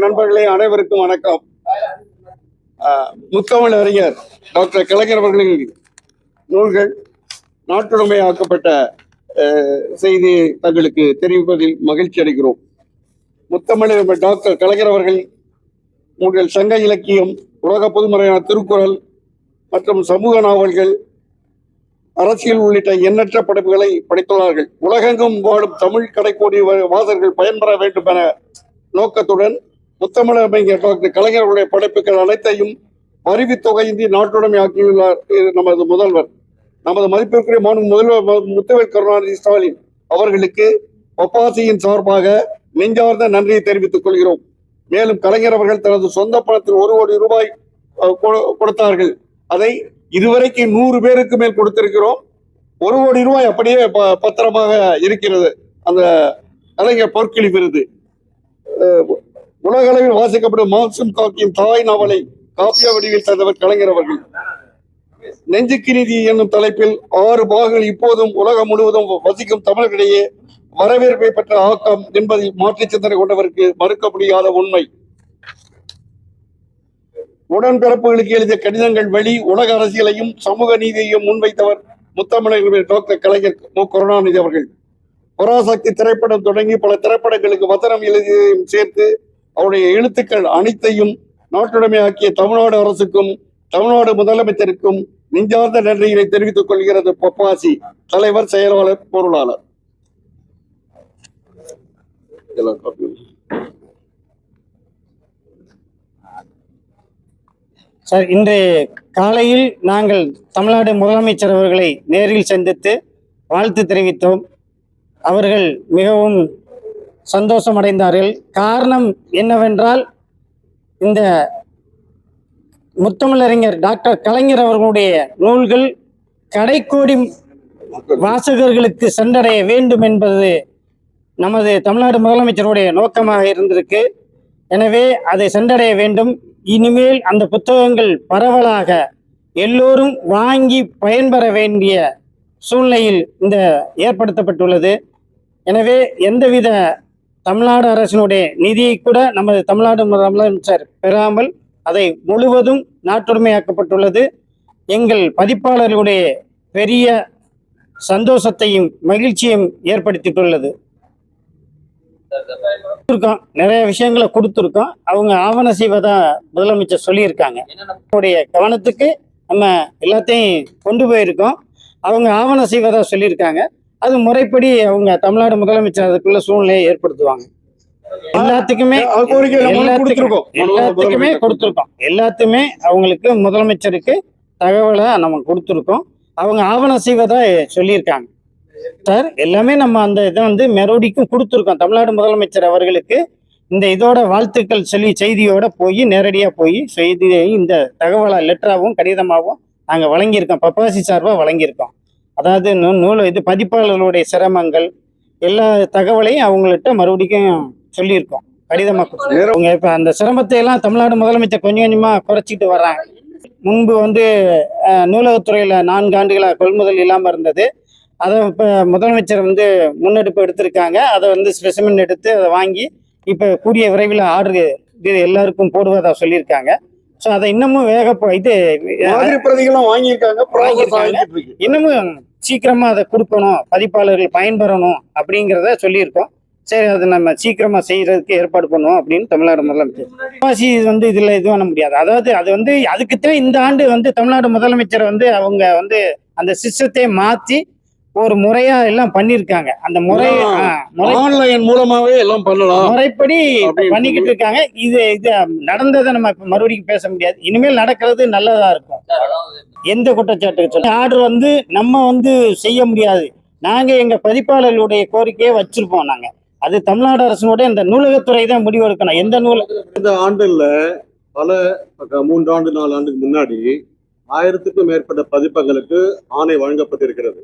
நண்பர்களே அனைவருக்கும் வணக்கம். முத்தமிழ் அறிஞர் டாக்டர் கலைஞர் அவர்களின் நூல்கள் நாட்டுடைமையாக்கப்பட்ட செய்தி செய்தியை தங்களுக்கு தெரிவிப்பதில் மகிழ்ச்சி அடைகிறோம். முத்தமிழ் டாக்டர் கலைஞர் அவர்கள் உங்கள் சங்க இலக்கியம் உலக பொதுமறையான திருக்குறள் மற்றும் சமூக நாவல்கள் அரசியல் உள்ளிட்ட எண்ணற்ற படைப்புகளை படைத்துள்ளார்கள். உலகெங்கும் வாழும் தமிழ் கடைக்கோடி வா- வாசகர்கள் பயன்பெற வேண்டும் என நோக்கத்துடன் முத்தமிழர் அமைஞர் டாக்டர் கலைஞர்களுடைய படைப்புகள் அனைத்தையும் வரிவு தொகையின்றி நாட்டுடைமை ஆக்கியுள்ளார் நமது முதல்வர். நமது மதிப்பிற்குரிய மாநில முதல்வர் மு- முத்துவேல் கருணாநிதி ஸ்டாலின் அவர்களுக்கு ஒப்பாசியின் சார்பாக நெஞ்சார்ந்த நன்றியை தெரிவித்துக் கொள்கிறோம். மேலும் கலைஞர் அவர்கள் தனது சொந்த பணத்தில் ஒரு கோடி ரூபாய் கொடுத்தார்கள். அதை இதுவரைக்கு நூறு பேருக்கு மேல் கொடுத்திருக்கிறோம். ஒரு கோடி ரூபாய் அப்படியே ப- பத்திரமாக இருக்கிறது. அந்த கலைஞர் பொற்கிழி விருது. உலக உலகளவில் வாசிக்கப்படும் மான்சூன் காக்கியின் தாய் நாவலை காப்பிய வடிவில் தந்தவர் கலைஞர் அவர்கள். நெஞ்சுக்கு நீதி என்னும் தலைப்பில் ஆறு பாகங்கள் இப்போதும் உலகம் முழுவதும் வசிக்கும் தமிழர்களிடையே வரவேற்பை பெற்ற ஆக்கம் என்பதில் மாற்று சிந்தனை கொண்டவருக்கு மறுக்க முடியாத உண்மை. உடன்பிறப்புகளுக்கு எழுதிய கடிதங்கள் வழி உலக அரசியலையும் சமூக நீதியையும் முன்வைத்தவர் முத்தமிழர்கள் டாக்டர் கலைஞர் மு. கருணாநிதி அவர்கள். பராசக்தி திரைப்படம் தொடங்கி பல திரைப்படங்களுக்கு வசனம் எழுதியதையும் சேர்த்து அவருடைய எழுத்துக்கள் அனைத்தையும் நாட்டுடைமையாக்கிய தமிழ்நாடு அரசுக்கும் தமிழ்நாடு முதலமைச்சருக்கும் நெஞ்சார்ந்த நன்றிகளை தெரிவித்துக் கொள்கிறது பப்பாசி தலைவர் செயலாளர் பொருளாளர். சார் இன்று காலையில் நாங்கள் தமிழ்நாடு முதலமைச்சர் அவர்களை நேரில் சந்தித்து வாழ்த்து தெரிவித்தோம். அவர்கள் மிகவும் சந்தோஷம் அடைந்தார்கள் காரணம் என்னவென்றால் இந்த முத்தமிழறிஞர் டாக்டர் கலைஞர் அவர்களுடைய நூல்கள் கடைக்கோடி வாசகர்களுக்கு சென்றடைய வேண்டும் என்பது நமது தமிழ்நாடு முதலமைச்சருடைய நோக்கமாக இருந்திருக்கு. எனவே அதை சென்றடைய வேண்டும். இனிமேல் அந்த புத்தகங்கள் பரவலாக எல்லோரும் வாங்கி பயன்பெற வேண்டிய சூழ்நிலையில் இந்த ஏற்படுத்தப்பட்டுள்ளது. எனவே எந்தவித தமிழ்நாடு அரசினுடைய நிதியை கூட நமது தமிழ்நாடு முதலமைச்சர் பெறாமல் அதை முழுவதும் நாட்டுடைமையாக்கப்பட்டுள்ளது. எங்கள் பதிப்பாளர்களுடைய பெரிய சந்தோஷத்தையும் மகிழ்ச்சியும் ஏற்படுத்திட்டுள்ளது. கொடுத்துருக்கோம். நிறைய விஷயங்களை கொடுத்துருக்கோம். அவங்க ஆவண செய்வதாக முதலமைச்சர் சொல்லியிருக்காங்க. நம்மளுடைய கவனத்துக்கு நம்ம எல்லாத்தையும் கொண்டு போயிருக்கோம். அவங்க ஆவண செய்வதாக சொல்லியிருக்காங்க. அது முறைப்படி அவங்க தமிழ்நாடு முதலமைச்சர் அதுக்குள்ள சூழ்நிலையை ஏற்படுத்துவாங்க. எல்லாத்துக்குமே எல்லாத்துக்கும் கொடுத்திருக்கோம். எல்லாத்துக்குமே கொடுத்துருக்கோம். எல்லாத்துமே அவங்களுக்கு முதலமைச்சருக்கு தகவலை நம்ம கொடுத்துருக்கோம். அவங்க ஆவணம் செய்வதா சொல்லியிருக்காங்க. சார் எல்லாமே நம்ம அந்த இதை வந்து மெரோடிக்கும் கொடுத்துருக்கோம். தமிழ்நாடு முதலமைச்சர் அவர்களுக்கு இந்த இதோட வாழ்த்துக்கள் சொல்லி செய்தியோட போய் நேரடியாக போய் செய்தியை இந்த தகவலை லெட்டராகவும் கடிதமாகவும் நாங்கள் வழங்கியிருக்கோம். பப்பாசி சார்பாக வழங்கியிருக்கோம். அதாவது நூ நூல் இது பதிப்பாளர்களுடைய சிரமங்கள் எல்லா தகவலையும் அவங்கள்ட்ட மறுபடியும் சொல்லியிருக்கோம். கடிதமாக அவங்க இப்போ அந்த சிரமத்தை எல்லாம் தமிழ்நாடு முதலமைச்சர் கொஞ்சம் கொஞ்சமாக குறைச்சிட்டு வர்றாங்க. முன்பு வந்து நூலகத்துறையில் நான்கு ஆண்டுகளாக கொள்முதல் இல்லாமல் இருந்தது. அதை இப்போ முதலமைச்சர் வந்து முன்னெடுப்பு எடுத்திருக்காங்க. அதை வந்து ஸ்பெசிமென் எடுத்து அதை வாங்கி இப்போ கூடிய விரைவில் ஆர்டர் இது எல்லாருக்கும் போடுவதா சொல்லியிருக்காங்க. ஸோ அதை இன்னமும் வேக இது பிரதிகளும் வாங்கியிருக்காங்க இன்னமும் சீக்கிரமா அதை கொடுக்கணும் பதிப்பாளர்கள் பயன்பெறணும் அப்படிங்கிறத சொல்லியிருக்கோம். சரி அதை நம்ம சீக்கிரமா செய்யறதுக்கு ஏற்பாடு பண்ணுவோம் அப்படின்னு தமிழ்நாடு முதலமைச்சர். வாசி வந்து இதுல இது பண்ண முடியாது. அதாவது அது வந்து அதுக்குத்தான் இந்த ஆண்டு வந்து தமிழ்நாடு முதலமைச்சர் வந்து அவங்க வந்து அந்த சிஸ்டத்தை மாத்தி ஒரு முறையா எல்லாம் பண்ணியிருக்காங்க அந்த முறை ஆன்லைன் மூலமாவே எல்லாம் பண்ணலாம். முறைப்படி பண்ணிக்கிட்டு இருக்காங்க. இது இது நடந்ததை நம்ம இப்ப மறுபடியும் பேச முடியாது. இனிமேல் நடக்கிறது நல்லதா இருக்கும். எந்த குற்றச்சாட்டுக்கு சொல்ல ஆர்டர் வந்து நம்ம வந்து செய்ய முடியாது. நாங்க எங்க பதிப்பாளர்களுடைய கோரிக்கையை வச்சிருப்போம் நாங்க. அது தமிழ்நாடு அரசினுடைய இந்த நூலகத்துறை தான் முடிவெடுக்கணும். எந்த நூல் இந்த ஆண்டுல பல மூன்று ஆண்டு நாலு ஆண்டுக்கு முன்னாடி ஆயிரத்துக்கும் மேற்பட்ட பதிப்பங்களுக்கு ஆணை வழங்கப்பட்டிருக்கிறது.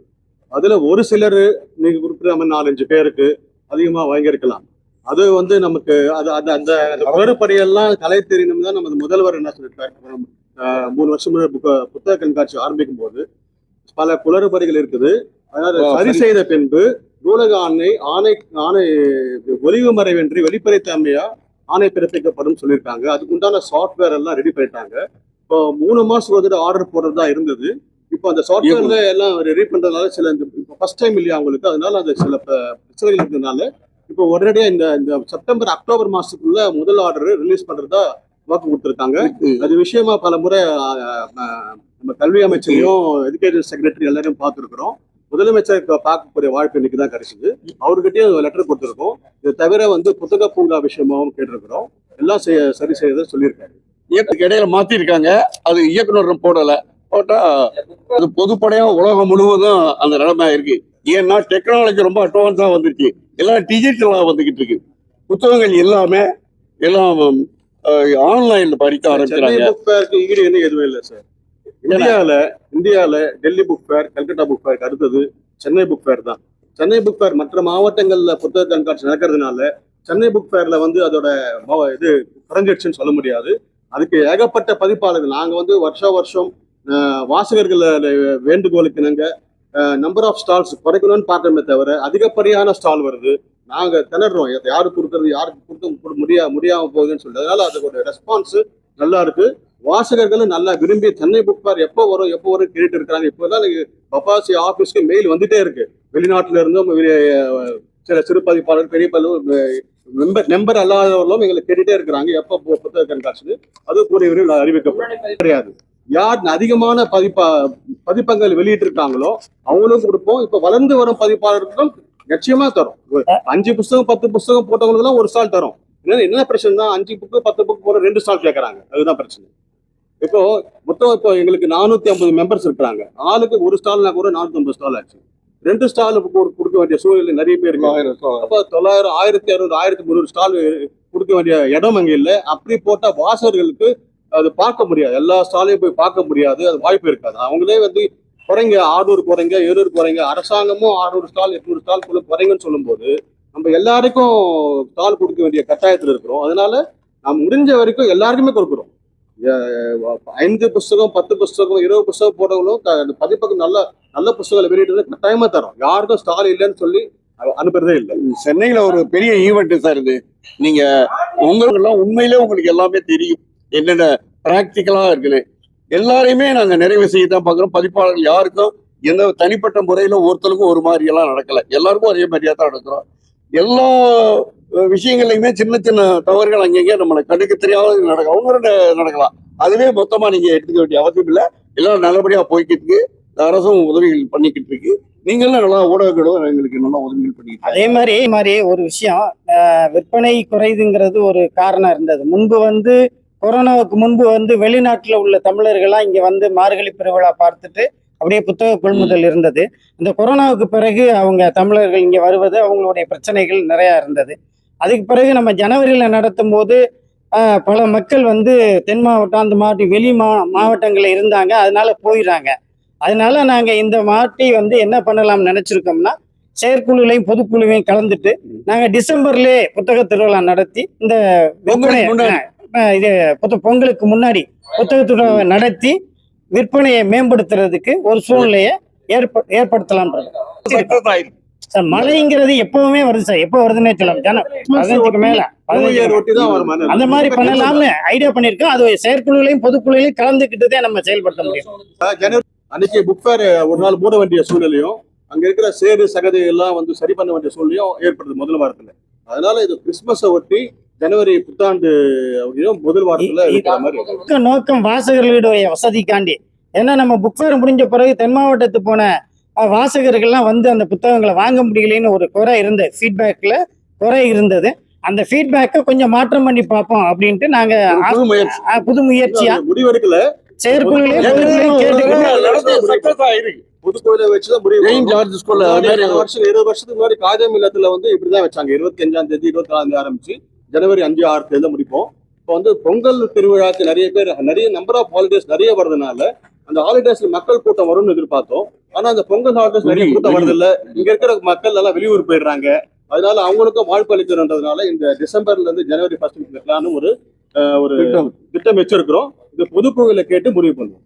அதுல ஒரு சிலர் நீங்க குறிப்பிட்ட மாதிரி நாலஞ்சு பேருக்கு அதிகமா வாங்கியிருக்கலாம். அது வந்து நமக்கு அது அந்த அந்த குளறுபடியெல்லாம் கலை தெரியணும் தான் நமது முதல்வர் என்ன சொல்லியிருக்காரு மூணு வருஷம் புக்க- புத்தக கண்காட்சி ஆரம்பிக்கும் போது பல குளறுபடிகள் இருக்குது. அதாவது சரி. செய்த பின்பு நூலக ஆணை ஆணை ஆணை ஒளிவு மறைவின்றி வெளிப்படைத்தன்மையா ஆணை பிறப்பிக்கப்படும் சொல்லியிருக்காங்க. அதுக்கு உண்டான சாஃப்ட்வேர் எல்லாம் ரெடி பண்ணிட்டாங்க. இப்போ மூணு மாசம் வந்துட்டு ஆர்டர் போடுறதா இருந்தது. இப்போ அந்த சாஃப்ட்வேர்ல எல்லாம் ரெடி பண்றதுனால சில இந்த இப்போ ஃபர்ஸ்ட் டைம் இல்லையா அவங்களுக்கு? அதனால அந்த சில பிரச்சனைகள் இருக்கிறதுனால இப்போ உடனடியாக இந்த இந்த செப்டம்பர் அக்டோபர் மாசத்துக்குள்ள முதல் ஆர்டர் ரிலீஸ் பண்றதா வாக்கு கொடுத்துருக்காங்க. அது விஷயமா பல முறை நம்ம கல்வி அமைச்சரையும் எஜுகேஷன் செக்ரட்டரி எல்லாரையும் பார்த்துருக்குறோம். முதலமைச்சருக்கு பார்க்கக்கூடிய வாய்ப்பு இன்னைக்கு தான் கிடைச்சது. அவர்கிட்டயும் லெட்டர் கொடுத்துருக்கோம். இது தவிர வந்து புத்தக பூங்கா விஷயமாவும் கேட்டிருக்கிறோம். எல்லாம் சரி செய்யறதை சொல்லியிருக்காரு. இயக்கத்துக்கு இடையில மாத்திருக்காங்க. அது இயக்குனர் போடல. போட்டா அது பொதுப்படையா உலகம் முழுவதும் அந்த நிலைமை இருக்கு ஏன்னா டெக்னாலஜி ரொம்ப அட்வான்ஸா வந்துருச்சு. எல்லாம் டிஜிட்டலா வந்துகிட்டு இருக்கு. புத்தகங்கள் எல்லாமே எல்லாம் ஆன்லைன்ல படிக்க ஆரம்பிக்கிறாங்க. புக் ஃபேருக்கு ஈடு என்ன எதுவும் இல்லை சார். இந்தியால இந்தியால Delhi book fair Calcutta book ஃபேருக்கு அடுத்தது சென்னை புக் ஃபேர் தான். சென்னை புக் ஃபேர் மற்ற மாவட்டங்கள்ல புத்தக கண்காட்சி நடக்கிறதுனால சென்னை புக் ஃபேர்ல வந்து அதோட இது குறைஞ்சிடுச்சுன்னு சொல்ல முடியாது. அதுக்கு ஏகப்பட்ட பதிப்பாளர்கள். நாங்க வந்து வருஷா வருஷம் வாசகர்கள் வேண்டுகோளுக்கு இணங்க நம்பர் ஆஃப் ஸ்டால்ஸ் குறைக்கணும்னு பார்க்கணுமே தவிர அதிகப்படியான ஸ்டால் வருது. நாங்க திணறோம். யாருக்கு கொடுக்கறது யாருக்கு கொடுக்க முடியா முடியாம போகுதுன்னு சொல்லி அதனால அதோட ரெஸ்பான்ஸ் நல்லா இருக்கு. வாசகர்களும் நல்லா விரும்பி சென்னை புக் ஃபேர் எப்போ வரும் எப்போ வரும் கேட்டு இருக்காங்க இப்போதான் பப்பாசி ஆஃபீஸ்க்கு மெயில் வந்துட்டே இருக்கு. வெளிநாட்டுல இருந்தும் சில சிறு பதிப்பாளர் பெரிய மெம்பர் நம்பர் அல்லாதவர்களும் எங்களை கேட்டுட்டே இருக்கிறாங்க. எப்போ புத்தக கண்காட்சி அது கூடிய விரைவில் அறிவிக்கப்படும். கிடையாது யார் அதிகமான பதிப்பா பதிப்பங்கள் வெளியிட்டு இருக்காங்களோ அவங்களும் கொடுப்போம். இப்ப வளர்ந்து வரும் பதிப்பாளர்களுக்கும் நிச்சயமா தரும். அஞ்சு புஸ்தகம் பத்து புஸ்தகம் போட்டவங்களுக்கு ஒரு ஸ்டால் தரும். என்ன என்ன பிரச்சனை அஞ்சு புக்கு பத்து புக்கு போற ரெண்டு ஸ்டால் கேட்கறாங்க அதுதான் பிரச்சனை. இப்போ மொத்தம் இப்போ எங்களுக்கு நானூத்தி ஐம்பது மெம்பர்ஸ் இருக்கிறாங்க. ஆளுக்கு ஒரு ஸ்டால்னா கூட நானூத்தி ஐம்பது ஸ்டால் ஆச்சு. ரெண்டு ஸ்டால் கொடுக்க வேண்டிய சூழ்நிலை நிறைய பேர் அப்ப தொள்ளாயிரம் ஆயிரத்தி அறுநூறு ஆயிரத்தி முந்நூறு ஸ்டால் கொடுக்க வேண்டிய இடம் அங்க இல்லை. அப்படி போட்டா வாசகர்களுக்கு அது பார்க்க முடியாது. எல்லா ஸ்டாலையும் போய் பார்க்க முடியாது. அது வாய்ப்பு இருக்காது. அவங்களே வந்து குறைங்க ஆறுநூறு குறைங்க எழுநூறு குறைங்க அரசாங்கமும் ஆறுநூறு ஸ்டால் எட்நூறு ஸ்டால் குறைங்கன்னு சொல்லும்போது நம்ம எல்லாருக்கும் ஸ்டால் கொடுக்க வேண்டிய கட்டாயத்தில் இருக்கிறோம். அதனால நாம் முடிஞ்ச வரைக்கும் எல்லாருக்குமே கொடுக்குறோம். ஐந்து புஸ்தகம் பத்து புஸ்தகம் இருபது புஸ்தகம் போட்டவங்களும் பதிப்பகம் நல்ல நல்ல புஸ்தகங்களை வெளியிட்டு கட்டாயமா தரோம். யாருக்கும் ஸ்டால் இல்லைன்னு சொல்லி அனுப்புறதே இல்லை. சென்னையில ஒரு பெரிய ஈவெண்ட் சார் இது. நீங்க உங்களுக்கு எல்லாம் உண்மையிலே உங்களுக்கு எல்லாமே தெரியும். என்னென்ன பிராக்டிக்கலா இருக்குன்னு. எல்லாரையுமே நாங்க நிறைவு செய்ய தான் பாக்குறோம் பதிப்பாளர்கள் யாருக்கும் எந்த தனிப்பட்ட முறையில ஒருத்தருக்கும் ஒரு மாதிரி எல்லாம் நடக்கல. எல்லாருக்கும் ஒரே மாதிரியா தான் நடக்கிறோம். எல்லா விஷயங்கள்லயுமே சின்ன சின்ன தவறுகள் அங்கங்க நம்மளை கண்ணுக்கு தெரியாத நடக்கும் அவங்க நடக்கலாம். அதுவே மொத்தமா நீங்க எடுத்துக்க வேண்டிய அவசியம் இல்லை. எல்லாம் நல்லபடியா போய்கிட்டு அரசும் உதவிகள் பண்ணிக்கிட்டு இருக்கு. நீங்களும் நல்லா ஊடகங்களும் எங்களுக்கு நல்லா உதவிகள் பண்ணிக்கிட்டு. அதே மாதிரி மாதிரி ஒரு விஷயம் விற்பனை குறையுதுங்கிறது ஒரு காரணம் இருந்தது. முன்பு வந்து கொரோனாவுக்கு முன்பு வந்து வெளிநாட்டுல உள்ள தமிழர்கள்லாம் இங்க வந்து மார்கழி பெருவிழா பார்த்துட்டு அப்படியே புத்தக கொள்முதல் இருந்தது. இந்த கொரோனாவுக்கு பிறகு அவங்க தமிழர்கள் இங்க வருவது அவங்களுடைய பிரச்சனைகள் நிறைய இருந்தது. அதுக்கு பிறகு நம்ம ஜனவரியில நடத்தும் போது பல மக்கள் வந்து தென் மாவட்டம் அந்த மாதிரி வெளி மா மாவட்டங்களில் இருந்தாங்க. அதனால போயிடுறாங்க. அதனால நாங்க இந்த மாட்டி வந்து என்ன பண்ணலாம்னு நினைச்சிருக்கோம்னா செயற்குழுலையும் பொதுக்குழுவையும் கலந்துட்டு நாங்க டிசம்பர்லயே புத்தக திருவிழா நடத்தி இந்த இது புத்த பொங்கலுக்கு முன்னாடி புத்தக திருவிழாவை நடத்தி விற்பனையை மேம்படுத்துறதுக்கு ஒரு சூழ்நிலையை ஏற்ப ஏற்படுத்தலாம்ன்றது. ஆயிருக்கு சார் மழைங்கிறது எப்பவுமே வருது சார். எப்போ வருதுன்னே சொல்லலாம் ஜனம் பதினஞ்சுக்கு மேல அந்த மாதிரி பண்ணலாம்னு ஐடியா பண்ணிருக்கோம் அது செயற்குழுலையும் பொதுக்குழுலையும் கலந்துக்கிட்டு தான் நம்ம செயல்படுத்த முடியும். அன்னைக்கு புக் ஃபேர் ஒரு நாள் மூட வேண்டிய சூழ்நிலையும் அங்க இருக்கிற சேரு சகதி எல்லாம் வந்து சரி பண்ண வேண்டிய சூழ்நிலையும் ஏற்படுது முதல் வாரத்துல. அதனால இது கிறிஸ்துமஸை ஒட்டி ஜனவரி புத்தாண்டு அப்படியும் முதல் வாரத்துல இருக்கிற மாதிரி நோக்கம் வாசகர்களுடைய வசதிக்காண்டி. ஏன்னா நம்ம புக் ஃபேர் முடிஞ்ச பிறகு தென் மாவட்டத்துக்கு போன வாசகர்கள்லாம் வந்து அந்த புத்தகங்களை வாங்க முடியலைன்னு ஒரு குறை இருந்தது ஃபீட்பேக்ல குறை இருந்தது. அந்த ஃபீட்பேக்கை கொஞ்சம் மாற்றம் பண்ணி பார்ப்போம் அப்படின்ட்டு நாங்க புது முயற்சி. அஹ், புது முயற்சியா? முடிவெடுக்கல. ஆயிருக்கு புதுக்கோயில வச்சுதான் இருபது வருஷத்துக்கு முன்னாடி காகிதம் இல்லத்துல வந்து இப்படிதான் வச்சாங்க. இருபத்தி அஞ்சாம் தேதி இருபத்தி நாலாம் தேதி ஆரம்பிச்சு. ஜனவரி அஞ்சு ஆறு தேதி முடிப்போம். இப்போ வந்து பொங்கல் திருவிழாக்கு நிறைய பேர் நிறைய நம்பர் ஆஃப் ஹாலிடேஸ் நிறைய வர்றதுனால அந்த ஹாலிடேஸ்ல மக்கள் கூட்டம் வரும்னு எதிர்பார்த்தோம். ஆனா அந்த பொங்கல் ஹாலிடேஸ் நிறைய கூட்டம் வருது இல்ல இங்க இருக்கிற மக்கள் எல்லாம் வெளியூர் போயிடுறாங்க. அதனால அவங்களுக்கும் வாய்ப்பு அளிக்கிறதுனால இந்த டிசம்பர்ல இருந்து ஜனவரி ஃபர்ஸ்ட் ஒரு அஹ், ஒரு திட்டம். திட்டம் வச்சிருக்கிறோம். இது பொதுக்குழுல கேட்டு முடிவு பண்ணுவோம்.